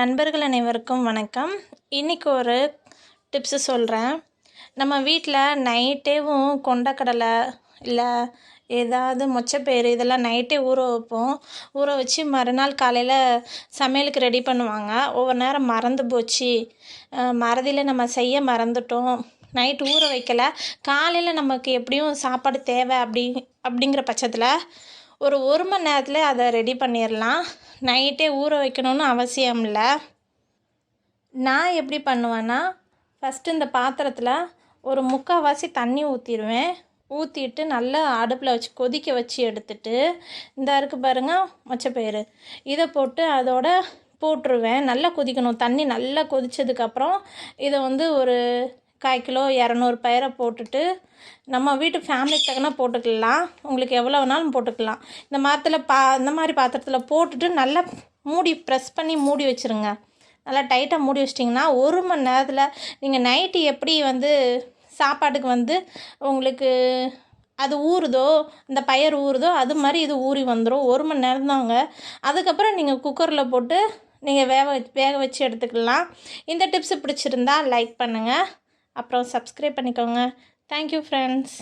நண்பர்கள் அனைவருக்கும் வணக்கம். இன்றைக்கி ஒரு டிப்ஸு சொல்கிறேன் நம்ம வீட்டில் நைட்டேவும் கொண்டக்கடலை இல்லை ஏதாவது மொச்சப்பயிறு இதெல்லாம் நைட்டே ஊற வைப்போம். ஊற வச்சு மறுநாள் காலையில் சமையலுக்கு ரெடி பண்ணுவாங்க. ஒவ்வொரு நேரம் மறந்து போச்சு. மறதியில் நம்ம செய்ய மறந்துட்டோம். நைட் ஊற வைக்கலை. காலையில் நமக்கு எப்படியும் சாப்பாடு தேவை அப்படி அப்படிங்கிற பட்சத்தில் ஒரு ஒரு மணி நேரத்தில் அதை ரெடி பண்ணிடலாம் நைட்டே ஊற வைக்கணும்னு அவசியம் இல்லை நான் எப்படி பண்ணுவேன்னா ஃபஸ்ட்டு இந்த பாத்திரத்தில் ஒரு முக்கால்வாசி தண்ணி ஊற்றிடுவேன் ஊற்றிட்டு நல்லா அடுப்பில் வச்சு கொதிக்க வச்சு எடுத்துட்டு இந்த இருக்கு பாருங்கள் மொச்சப்பயிறு. இதை போட்டு அதோட போட்டுருவேன். நல்லா கொதிக்கணும். தண்ணி நல்லா கொதித்ததுக்கப்புறம் இதை வந்து ஒரு கால் கிலோ இரநூறு பயிரை போட்டுட்டு நம்ம வீட்டு ஃபேமிலிக்கு தக்கன போட்டுக்கலாம். உங்களுக்கு எவ்வளோ வேணாலும் போட்டுக்கலாம். இந்த மரத்தில் பா இந்த மாதிரி பாத்திரத்தில் போட்டுட்டு நல்லா மூடி ப்ரெஸ் பண்ணி மூடி வச்சுருங்க. நல்லா டைட்டாக மூடி வச்சிட்டிங்கன்னா ஒரு மணி நேரத்தில் நீங்கள் நைட்டு எப்படி வந்து சாப்பாட்டுக்கு வந்து உங்களுக்கு அது ஊறுதோ இந்த பயிர் ஊறுதோ அது மாதிரி இது ஊறி வந்துடும் ஒரு மணி நேரம் தாங்க. அதுக்கப்புறம் நீங்கள் குக்கரில் போட்டு நீங்கள் வேக வேக வச்சு எடுத்துக்கலாம். இந்த டிப்ஸு பிடிச்சிருந்தா லைக் பண்ணுங்கள் அப்புறம் சப்ஸ்கிரைப் பண்ணிக்கோங்க. Thank you friends